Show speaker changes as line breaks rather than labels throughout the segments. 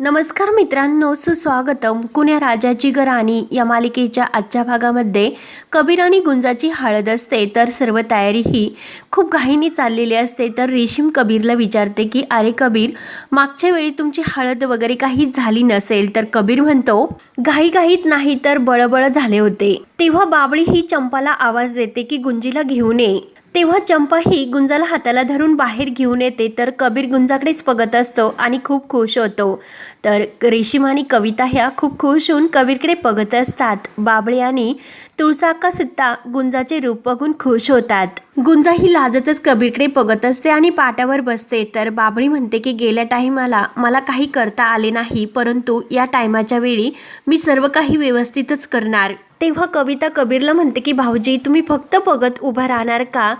नमस्कार मित्रांनो सुस्वागतम. कुण्या राजाची गराणी या मालिकेच्या आजच्या भागामध्ये कबीर आणि गुंजाची हळद असते तर सर्व तयारी ही खूप घाईने चाललेली असते. तर रेशीम कबीरला विचारते की अरे कबीर मागच्या वेळी तुमची हळद वगैरे काही झाली नसेल? तर कबीर म्हणतो घाई घाईत नाही तर बळबळ झाले होते. तेव्हा बाबळी ही चंपाला आवाज देते की गुंजीला घेऊन ये. तेव्हा चंपा ही गुंजाला हाताला धरून बाहेर घेऊन येते तर कबीर गुंजाकडेच बघत असतो आणि खूप खुश होतो. तर रेशीम आणि कविता ह्या खूप खुश होऊन कबीरकडे बघत असतात. बाबळे आणि तुळसाका सुद्धा गुंजाचे रूप बघून खुश होतात. गुंजा ही लाजतच कबीरकडे बघत असते आणि पाटावर बसते. तर बाबळी म्हणते की गेल्या टाईमाला मला काही करता आले नाही परंतु या टायमाच्या वेळी मी सर्व काही व्यवस्थितच करणार. तेव्हा कविता कबीरला म्हणते की भाऊजी तुम्ही फक्त बघत उभा राहणार का?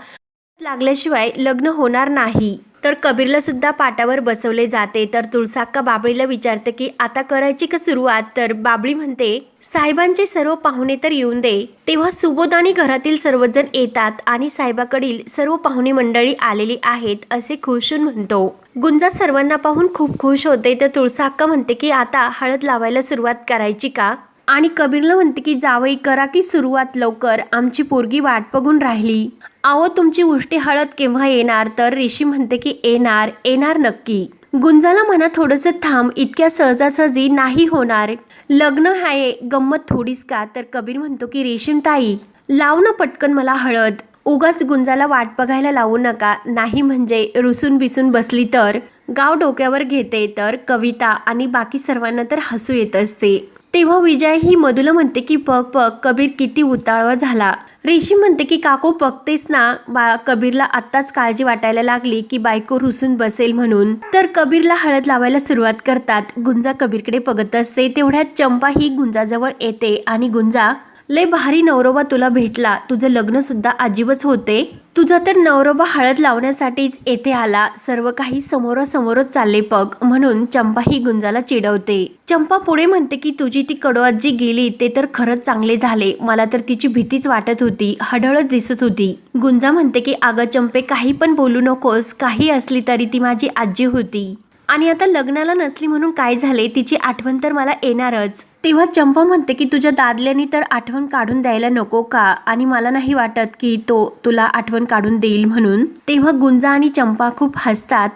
लागल्याशिवाय लग्न होणार नाही. तर कबीरला सुद्धा पाटावर बसवले जाते. तर तुळसाक्का बाबळीला विचारते की आता करायची का सुरुवात? तर बाबळी म्हणते साहेबांचे सर्व पाहुणे तर येऊन दे. तेव्हा सुबोध आणि घरातील सर्वजण येतात आणि साहेबाकडील सर्व पाहुणे मंडळी आलेली आहेत असे खुशून म्हणतो. गुंजा सर्वांना पाहून खूप खुश होते. तर तुळसाक्का म्हणते की आता हळद लावायला सुरुवात करायची का? आणि कबीरला म्हणते की जावई करा की सुरुवात लवकर. आमची पोरगी वाट बघून राहिली. अहो तुमची उष्टी हळद केव्हा येणार? तर ऋषी म्हणते की येणार येणार नक्की. गुंजाला म्हणा थोडंसं थांब इतक्या सहजासहजी नाही होणार. लग्न आहे गंमत थोडीच का? तर कबीर म्हणतो की रेशीम ताई लाव ना पटकन मला हळद. उगाच गुंजाला वाट बघायला लावू नका. नाही म्हणजे रुसून बिसून बसली तर? गाव डोक्यावर घेते तर कविता आणि बाकी सर्वांना तर हसू येत असते. तेव्हा विजय ही मधुला म्हणते की पग पग कबीर किती उताळवर झाला. रेशी म्हणते की काकू पगतेस ना बा कबीरला आत्ताच काळजी वाटायला लागली की बायको रुसून बसेल म्हणून. तर कबीरला हळद लावायला सुरुवात करतात. गुंजा कबीरकडे बघत असते. तेवढ्यात चंपा ही गुंजाजवळ येते आणि गुंजा लय भारी नवरोबा तुला भेटला. तुझं लग्नसुद्धा अजीबच होते. तुझा तर नवरोबा हळद लावण्यासाठीच येथे आला. सर्व काही समोरासमोरच चालले पग. म्हणून चंपा ही गुंजाला चिडवते. चंपा पुढे म्हणते की तुझी ती कडवात जी गेली ते तर खरंच चांगले झाले. मला तर तिची भीतीच वाटत होती. हडळच दिसत होती. गुंजा म्हणते की अगं चंपे काही पण बोलू नकोस. काही असली तरी ती माझी आजी होती. आणि आता लग्नाला नसली म्हणून काय झाले तिची आठवण तर मला येणारच. तेव्हा चंपा म्हणते की तुझ्या दादल्याने तर आठवण काढून द्यायला नको का? आणि मला नाही वाटत की तो तुला आठवण काढून देईल म्हणून. तेव्हा गुंजा आणि चंपा खूप हसतात.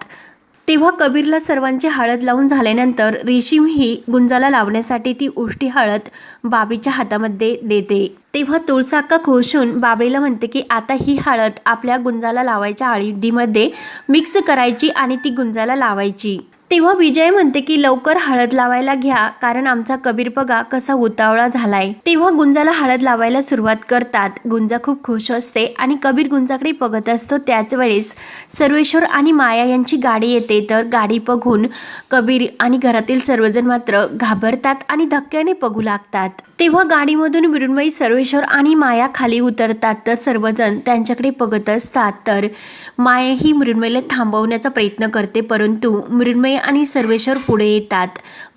तेव्हा कबीरला सर्वांची हळद लावून झाल्यानंतर रेशीम ही गुंजाला लावण्यासाठी ती उष्टी हळद बाबीच्या हातामध्ये देते. तेव्हा तुळसाक्का खोशून बाबळीला म्हणते की आता ही हळद आपल्या गुंजाला लावायच्या हळदीमध्ये मिक्स करायची आणि ती गुंजाला लावायची. तेव्हा विजय म्हणते की लवकर हळद लावायला घ्या कारण आमचा कबीर बघा कसा उतावळा झालाय. तेव्हा गुंजाला हळद लावायला सुरुवात करतात. गुंजा खूप खुश असते आणि कबीर गुंजाकडे बघत असतो त्याच वेळेस. सर्वेश्वर आणि माया यांची गाडी येते तर गाडी बघून कबीर आणि घरातील सर्वजण मात्र घाबरतात आणि धक्क्याने बघू लागतात. तेव्हा गाडीमधून मृण्मयी सर्वेश्वर आणि माया खाली उतरतात तर सर्वजण त्यांच्याकडे बघत असतात. तर माया ही मृण्मयीला थांबवण्याचा प्रयत्न करते परंतु मृण्मयी आणि सर्वेश्वर पुढे येतात.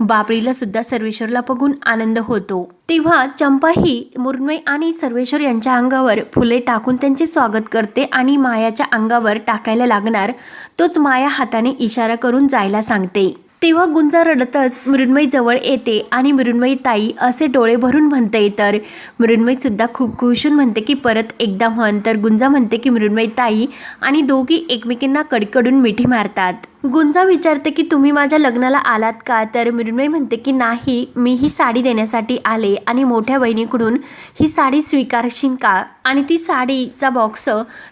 बाबळीला सुद्धा सर्वेश्वरला बघून आनंद होतो. तेव्हा चंपा ही मृण्मयी आणि सर्वेश्वर यांच्या अंगावर फुले टाकून त्यांचे स्वागत करते आणि मायाच्या अंगावर टाकायला लागणार तोच माया हाताने इशारा करून जायला सांगते. तेव्हा गुंजा रडतच मृण्मयी जवळ येते आणि मृण्मयी ताई असे डोळे भरून म्हणते तर मृण्मयी सुद्धा खूप खुशून म्हणते की परत एकदा म्हण. तर गुंजा म्हणते की मृण्मयी ताई आणि दोघी एकमेकींना कडकडून मिठी मारतात. गुंजा विचारते की तुम्ही माझ्या लग्नाला आलात का? तर मृण्मयी म्हणते की नाही मी ही साडी देण्यासाठी आले आणि मोठ्या बहिणीकडून ही साडी स्वीकारशील का? आणि ती साडीचा बॉक्स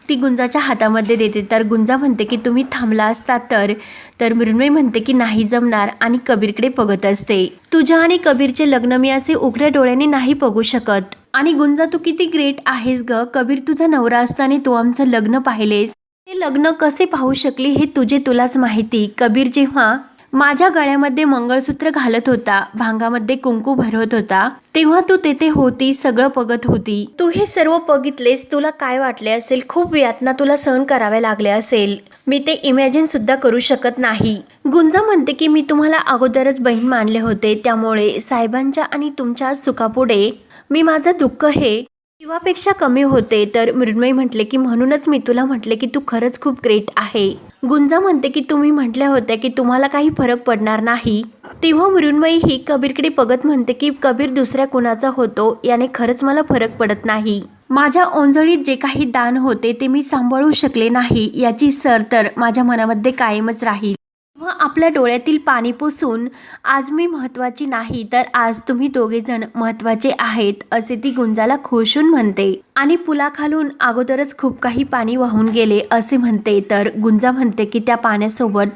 ती गुंजाच्या हातामध्ये देते. तर गुंजा म्हणते की तुम्ही थांबला असता तर. तर मृण्मयी म्हणते की नाही जमणार आणि कबीरकडे बघत असते. तुझ्या आणि कबीरचे लग्न मी असे उघड्या डोळ्याने नाही बघू शकत. आणि गुंजा तू किती ग्रेट आहेस ग. कबीर तुझा नवरा असताना तू आमचं लग्न पाहिलेस. ते लग्न कसे पाहू शकले हे तुझे तुलाच माहिती. कबीर जेव्हा माझ्या गळ्यामध्ये मंगळसूत्र घालत होता भांगामध्ये कुंकू भरवत होता तेव्हा तू तेथे होती सगळं बघत होती. तू हे सर्व बघितलेस तुला काय वाटले असेल? खूप यातना तुला सहन कराव्या लागल्या असेल. मी ते इमॅजिन सुद्धा करू शकत नाही. गुंजा म्हणते की मी तुम्हाला अगोदरच बहीण मानले होते. त्यामुळे साहेबांच्या आणि तुमच्या सुखापुढे मी माझं दुःख हे जीवापेक्षा कमी होते तर मृण्मयी म्हटले की म्हणूनच मी तुला म्हटले की तू खरंच खूप ग्रेट आहे. गुंजा म्हणते की तुम्ही म्हटल्या होत्या की तुम्हाला काही फरक पडणार नाही. तेव्हा मृण्मयी ही कबीरकडे बघत म्हणते की कबीर दुसऱ्या कुणाचा होतो? याने खरंच मला फरक पडत नाही. माझ्या ओंजळीत जे काही दान होते ते मी सांभाळू शकले नाही. याची सर तर माझ्या मनामध्ये कायमच राहील. व आपल्या डोळ्यातील पाणी पुसून आज मी महत्वाची नाही तर आज तुम्ही दोघेजण महत्त्वाचे महत्त्वाचे आहेत असे ती गुंजाला खुशून म्हणते. आणि पुलाखालून अगोदरच खूप काही पाणी वाहून गेले असे म्हणते तर गुंजा म्हणते की त्या पाण्यासोबत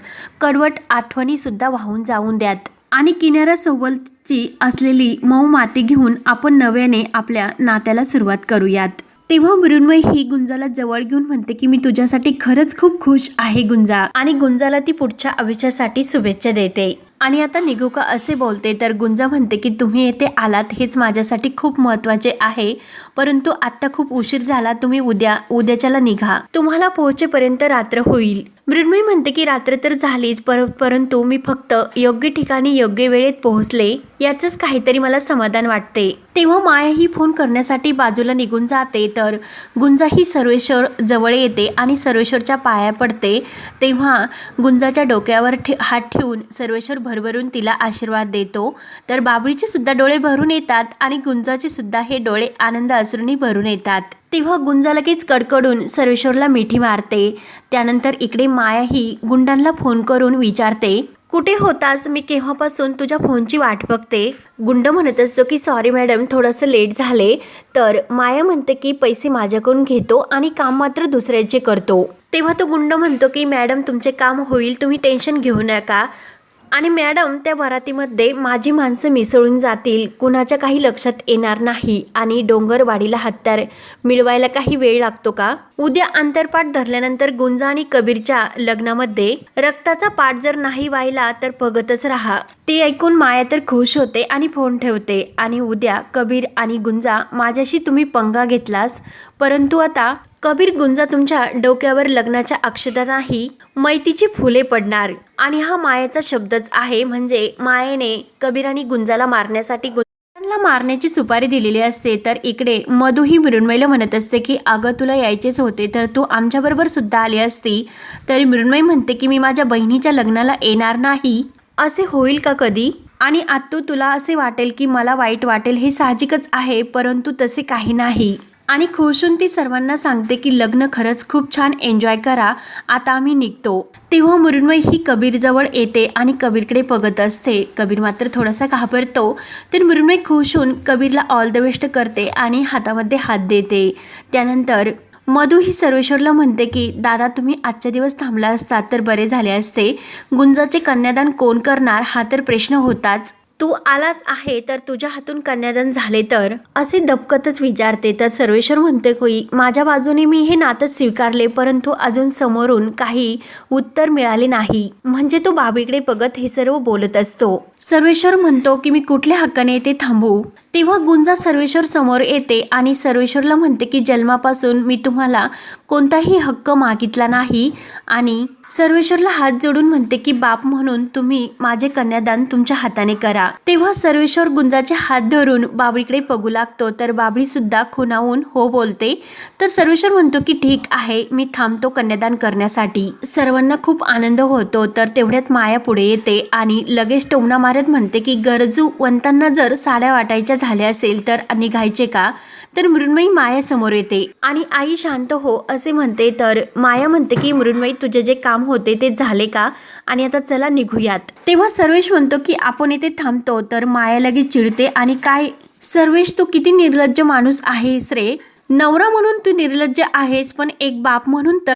कडवट आठवणीसुद्धा वाहून जाऊन द्यात. आणि किनाऱ्यासोबतची असलेली मऊ माती घेऊन आपण नव्याने आपल्या नात्याला सुरुवात करूयात. तेव्हा मृण्मय ही गुंजाला जवळ घेऊन म्हणते की मी तुझ्यासाठी खरंच खूप खुश आहे गुंजा. आणि गुंजाला ती पुढच्या आयुष्यासाठी शुभेच्छा देते. आणि आता निघू का असे बोलते तर गुंजा म्हणते की तुम्ही येथे आलात हेच माझ्यासाठी खूप महत्त्वाचे आहे. परंतु आत्ता खूप उशीर झाला तुम्ही उद्या उद्याच्याला निघा. तुम्हाला पोहोचेपर्यंत रात्र होईल. मृण्मयी म्हणते की रात्र तर झालीच पर परंतु मी फक्त योग्य ठिकाणी योग्य वेळेत पोहोचले याचंच काहीतरी मला समाधान वाटते. तेव्हा माया ही फोन करण्यासाठी बाजूला निघून जाते तर गुंजा ही सर्वेश्वर जवळ येते आणि सर्वेश्वरच्या पाया पडते. तेव्हा गुंजाच्या डोक्यावर ठे हात ठेवून सर्वेश्वर भरभरून तिला आशीर्वाद देतो. तर बाबळीचे सुद्धा डोळे भरून येतात आणि गुंजाचे सुद्धा हे डोळे आनंद अश्रूंनी भरून येतात. तेव्हा गुंजा लगेच कडकडून सर्वेश्वरला मिठी मारते. त्यानंतर इकडे मायाही गुंडांना फोन करून विचारते कुठे होतास? मी केव्हापासून तुझ्या फोनची वाट बघते? गुंड म्हणत असतो की सॉरी मॅडम थोडंसं लेट झाले. तर माया म्हणते की पैसे माझ्याकडून घेतो आणि काम मात्र दुसऱ्याचे करतो. तेव्हा तो गुंड म्हणतो की मॅडम तुमचे काम होईल तुम्ही टेन्शन घेऊ नका. आणि मॅडम त्या वरातीमध्ये माझी माणसं मिसळून जातील. कुणाच्या काही लक्षात येणार नाही आणि डोंगरवाडीला हत्यार मिळवायला काही वेळ लागतो का? उद्या आंतरपाठ धरल्यानंतर गुंजा आणि कबीरच्या लग्नामध्ये रक्ताचा पाठ जर नाही व्हायला तर बघतच राहा. ते ऐकून माया तर खुश होते आणि फोन ठेवते. आणि उद्या कबीर आणि गुंजा माझ्याशी तुम्ही पंगा घेतलास. परंतु आता कबीर गुंजा तुमच्या डोक्यावर लग्नाच्या अक्षता नाही मैतीची फुले पडणार. आणि हा मायेचा शब्दच आहे. म्हणजे मायेने कबीर आणि गुंजाला मारण्यासाठी गुंजाला मारण्याची सुपारी दिलेली असते. तर इकडे मधू ही मृण्मयीला म्हणत असते की अगं तुला यायचेच होते तर तू आमच्याबरोबर सुद्धा आली असती. तर मृण्मयी म्हणते की मी माझ्या बहिणीच्या लग्नाला येणार नाही. असे होईल का कधी? आणि आत्तू तुला असे वाटेल की मला वाईट वाटेल हे साहजिकच आहे परंतु तसे काही नाही. आणि खुशून ती सर्वांना सांगते की लग्न खरंच खूप छान एन्जॉय करा. आता आम्ही निघतो. तेव्हा मृण्मयी ही कबीरजवळ येते आणि कबीरकडे बघत असते. कबीर मात्र थोडासा घाबरतो. तर मृण्मयी खुश होऊन कबीरला ऑल द बेस्ट करते आणि हातामध्ये हात देते. त्यानंतर मधू ही सर्वेश्वरला म्हणते की दादा तुम्ही आजच्या दिवस थांबला असतात तर बरे झाले असते. गुंजाचे कन्यादान कोण करणार हा तर प्रश्न होताच. तू आलाच आहे तर तुझ्या हातून कन्यादान झाले तर? असे दबकतच विचारते. तर सर्वेश्वर म्हणते की माझ्या बाजूने मी हे नातं स्वीकारले परंतु अजून समोरून काही उत्तर मिळाले नाही. म्हणजे तो बाबीकडे बघत हे सर्व बोलत असतो. सर्वेश्वर म्हणतो की मी कुठल्या हक्काने येते थांबू. तेव्हा गुंजा सर्वेश्वर समोर येते आणि सर्वेश्वरला म्हणते की जन्मापासून मी तुम्हाला कोणताही हक्क मागितला नाही. आणि सर्वेश्वरला हात जोडून म्हणते की बाप म्हणून तुम्ही माझे कन्यादान तुमच्या हाताने करा. तेव्हा सर्वेश्वर गुंजाचे हात धरून बाबळीकडे बघू लागतो. तर बाबळी सुद्धा खुनावून हो बोलते. तर सर्वेश्वर म्हणतो की ठीक आहे मी थांबतो कन्यादान करण्यासाठी. सर्वांना खूप आनंद होतो. तर तेवढ्यात माया पुढे येते आणि लगेच टोमना महाभारत म्हणते की गरजू वंतांना जर साड्या वाटायच्या झाल्या असेल तर निघायचे का? तर मृण्मयी माया समोर येते. आणि आई शांत हो असे म्हणते. तर माया म्हणते की मृण्मयी तुझे जे काम होते ते झाले का? आणि आता चला निघूयात. तेव्हा सर्वेश म्हणतो की आपण येथे थांबतो. तर माया लगेच चिडते. आणि काय? सर्वेश तू किती निर्लज्ज माणूस आहेस रे. नवरा म्हणून तू निर्लज्ज आहेस पण एक बाप म्हणून तर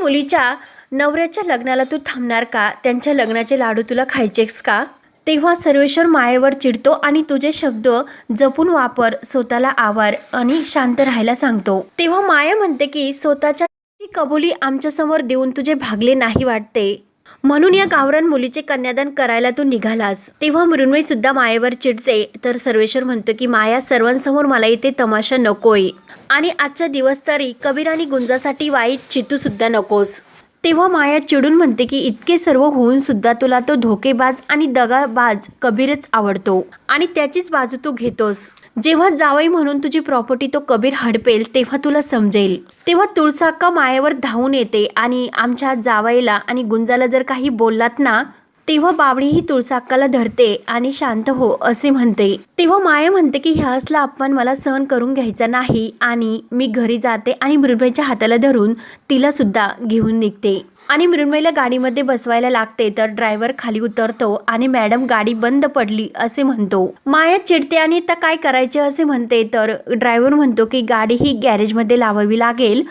मुलीच्या नवऱ्याच्या लग्नाला तू थांबणार का? त्यांच्या लग्नाचे लाडू तुला खायचेस का? तेव्हा सर्वेश्वर मायेवर चिडतो आणि तुझे शब्द जपून वापर स्वतःला आवार आणि शांत राहायला सांगतो. तेव्हा माया म्हणते की स्वतःच्या कबुली आमच्यासमोर देऊन तुझे भागले नाही वाटते. म्हणून या गावरान मुलीचे कन्यादान करायला तू निघालास. तेव्हा मृण्मयी सुद्धा मायेवर चिडते. तर सर्वेश्वर म्हणतो की माया सर्वांसमोर मला इथे तमाशा नकोय. आणि आजचा दिवस तरी कबीर आणि गुंजासाठी वाईट चितू सुद्धा नकोस. तेव्हा माया चिडून म्हणते की इतके सर्व होऊन सुद्धा तुला तो धोकेबाज आणि दगाबाज कबीरच आवडतो. आणि त्याचीच बाजू तू घेतोस. जेव्हा जावई म्हणून तुझी प्रॉपर्टी तो कबीर हडपेल तेव्हा तुला समजेल. तेव्हा तुळसाक्का मायावर धावून येते आणि आमच्या जावईला आणि गुंजाला जर काही बोललात ना तेव्हा बावळीही तुळसाक्काला धरते आणि शांत हो असे म्हणते. तेव्हा माया म्हणते की ह्या असला अपमान मला सहन करून घ्यायचा नाही आणि मी घरी जाते आणि मृण्मयीच्या हाताला धरून तिला सुद्धा घेऊन निघते. आणि मृण्मयीला गाडीमध्ये बसवायला लागते तर ड्रायव्हर खाली उतरतो आणि मॅडम गाडी बंद पडली असे म्हणतो. माया चिडते आणि आता काय करायचे असे म्हणते तर ड्रायव्हर म्हणतो की गाडी ही गॅरेजमध्ये लावावी लागेल.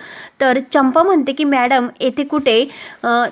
तर चंपा म्हणते की मॅडम येथे कुठे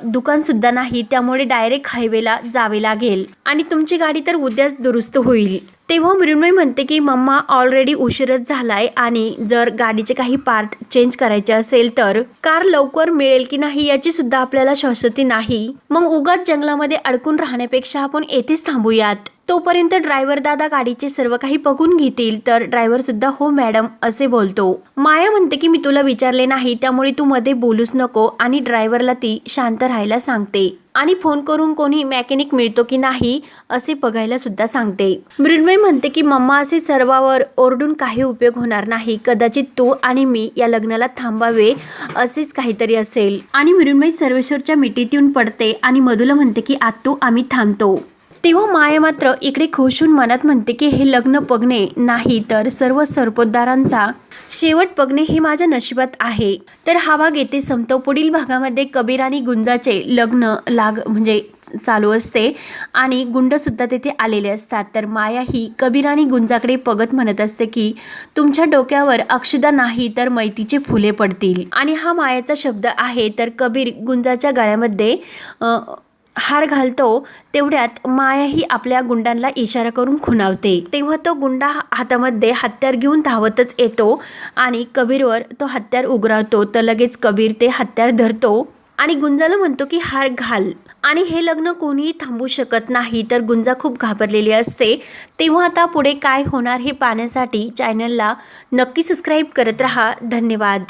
दुकानसुद्धा नाही त्यामुळे डायरेक्ट हायवेला जावे लागेल. आणि तुमची गाडी तर उद्याच दुरुस्त होईल. तेव्हा मृण्मय म्हणते की मम्मा ऑलरेडी उशीरच झालाय आणि जर गाडीचे काही पार्ट चेंज करायचे असेल तर कार लवकर मिळेल की नाही याची सुद्धा आपल्याला शाश्वती नाही. मग उगाच जंगलामध्ये अडकून राहण्यापेक्षा आपण येथेच थांबूयात. तोपर्यंत ड्रायव्हर दादा गाडीचे सर्व काही बघून घेतील. तर ड्रायव्हर सुद्धा हो मॅडम असे बोलतो. माया म्हणते की मी तुला विचारले नाही त्यामुळे तू मध्ये बोलूच नको आणि ड्रायव्हरला ती शांत राहायला सांगते. आणि फोन करून कोणी मेकॅनिक मिळतो की नाही असे बघायला सुद्धा सांगते. मृण्मय म्हणते की मम्मा असे सर्वावर ओरडून काही उपयोग होणार नाही. कदाचित तू आणि मी या लग्नाला थांबावे असेच काहीतरी असेल. आणि मृण्मय सर्वेश्वरच्या मिठीत येऊन पडते आणि मधुला म्हणते की आत्तू आम्ही थांबतो. तेव्हा माया मात्र इकडे खुशून मनात म्हणते की हे लग्न बघणे नाही तर सर्व सरपोतदारांचा शेवट बघणे हे माझ्या नशिबात आहे. तर हा भाग येथे संपतो. पुढील भागामध्ये कबीर आणि गुंजाचे लग्न लाग म्हणजे चालू असते आणि गुंडसुद्धा तेथे आलेले असतात. तर माया ही कबीर आणि गुंजाकडे बघत म्हणत असते की तुमच्या डोक्यावर अक्षदा नाही तर मैतीचे फुले पडतील. आणि हा मायाचा शब्द आहे. तर कबीर गुंजाच्या गळ्यामध्ये हार घालतो तेवढ्यात मायाही आपल्या गुंडांना इशारा करून खुणावते. तेव्हा तो गुंडा हातामध्ये हत्यार घेऊन धावतच येतो आणि कबीरवर तो हत्यार उघरावतो तर लगेच कबीर ते हत्यार धरतो आणि गुंजाला म्हणतो की हार घाल. आणि हे लग्न कोणीही थांबू शकत नाही. तर गुंजा खूप घाबरलेली असते. तेव्हा आता पुढे काय होणार हे पाहण्यासाठी चॅनलला नक्की सबस्क्राईब करत रहा. धन्यवाद.